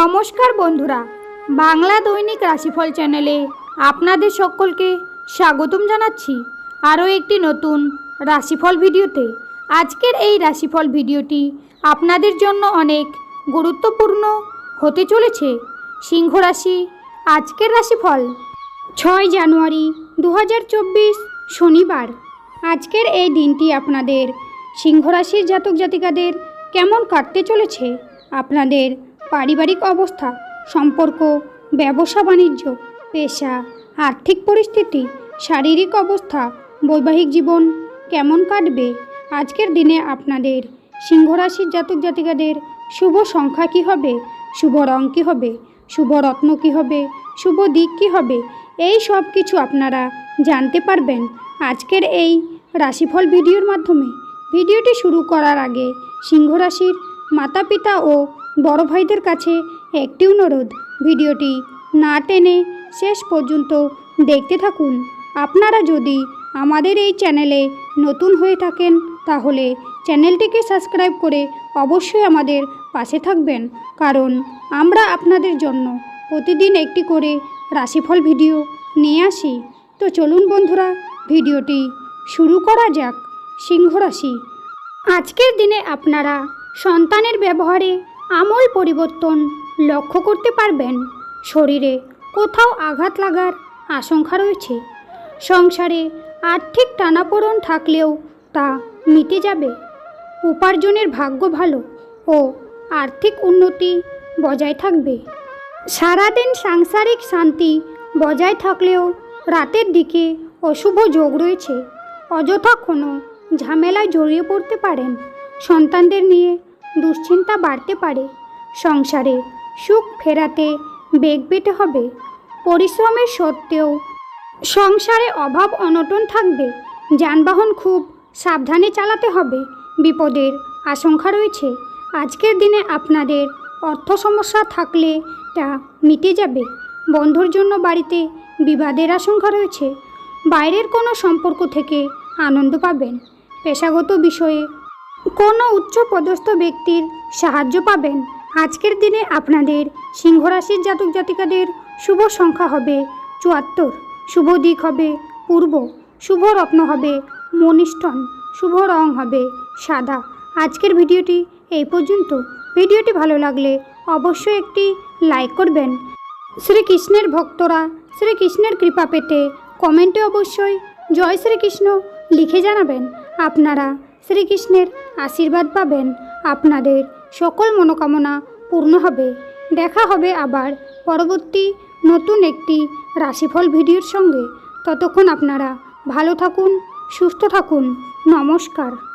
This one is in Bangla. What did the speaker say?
নমস্কার বন্ধুরা, বাংলা দৈনিক রাশিফল চ্যানেলে আপনাদের সকলকে স্বাগতম জানাচ্ছি। আরও একটি নতুন রাশিফল ভিডিওতে। আজকের এই রাশিফল ভিডিওটি আপনাদের জন্য অনেক গুরুত্বপূর্ণ হতে চলেছে। সিংহ রাশি, আজকের রাশিফল ছয় জানুয়ারি দু হাজার চব্বিশ শনিবার। আজকের এই দিনটি আপনাদের সিংহ রাশির জাতক জাতিকাদের কেমন কাটতে চলেছে? আপনাদের পারিবারিক অবস্থা, সম্পর্ক, ব্যবসা, বাণিজ্য, পেশা, আর্থিক পরিস্থিতি, শারীরিক অবস্থা, বৈবাহিক জীবন কেমন কাটবে? আজকের দিনে আপনাদের সিংহ রাশির জাতক জাতিকাদের শুভ সংখ্যা কী হবে? শুভ রং কী হবে? শুভ রত্ন কী হবে? শুভ দিক কী হবে? এই সব কিছু আপনারা জানতে পারবেন আজকের এই রাশিফল ভিডিওর মাধ্যমে। ভিডিওটি শুরু করার আগে সিংহ রাশির মাতা পিতা ও বড় ভাইদের কাছে একটি অনুরোধ, ভিডিওটি না টেনে শেষ পর্যন্ত দেখতে থাকুন। আপনারা যদি আমাদের এই চ্যানেলে নতুন হয়ে থাকেন, তাহলে চ্যানেলটিকে সাবস্ক্রাইব করে অবশ্যই আমাদের পাশে থাকবেন। কারণ আমরা আপনাদের জন্য প্রতিদিন একটি করে রাশিফল ভিডিও নিয়ে আসি। তো চলুন বন্ধুরা, ভিডিওটি শুরু করা যাক সিংহ রাশি আজকের দিনে আপনারা সন্তানের ব্যবহারে আমূল পরিবর্তন লক্ষ্য করতে পারবেন। শরীরে কোথাও আঘাত লাগার আশঙ্কা রয়েছে। সংসারে আর্থিক টানাপোড়ন থাকলেও তা মিটে যাবে। উপার্জনের ভাগ্য ভালো ও আর্থিক উন্নতি বজায় থাকবে। সারাদিন সাংসারিক শান্তি বজায় থাকলেও রাতের দিকে অশুভ যোগ রয়েছে। অযথা কোনো ঝামেলায় জড়িয়ে পড়তে পারেন। সন্তানদের নিয়ে দুশ্চিন্তা বাড়তে পারে। সংসারে সুখ ফেরাতে বেগ পেতে হবে। পরিশ্রমের সত্ত্বেও সংসারে অভাব অনটন থাকবে। যানবাহন খুব সাবধানে চালাতে হবে। বিপদের আশঙ্কা রয়েছে। আজকের দিনে আপনাদের অর্থ সমস্যা থাকলে তা মিটে যাবে। বন্ধুর জন্য বাড়িতে বিবাদের আশঙ্কা রয়েছে। বাইরের কোনো সম্পর্ক থেকে আনন্দ পাবেন। পেশাগত বিষয়ে কোনো উচ্চ পদস্থ ব্যক্তির সাহায্য পাবেন। আজকের দিনে আপনাদের সিংহ রাশির জাতক জাতিকাদের শুভ সংখ্যা হবে চুয়াত্তর। শুভ দিক হবে পূর্ব। শুভ রত্ন হবে মনিষ্টন শুভ রং হবে সাদা। আজকের ভিডিওটি এই পর্যন্ত। ভিডিওটি ভালো লাগলে অবশ্যই একটি লাইক করবেন। শ্রীকৃষ্ণের ভক্তরা শ্রীকৃষ্ণের কৃপা পেতে কমেন্টে অবশ্যই জয় শ্রীকৃষ্ণ লিখে জানাবেন। আপনারা শ্রীকৃষ্ণের আশীর্বাদ পাবেন। আপনাদের সকল মনোকামনা পূর্ণ হবে। দেখা হবে আবার পরবর্তী নতুন একটি রাশিফল ভিডিওর সঙ্গে। ততক্ষণ আপনারা ভালো থাকুন, সুস্থ থাকুন। নমস্কার।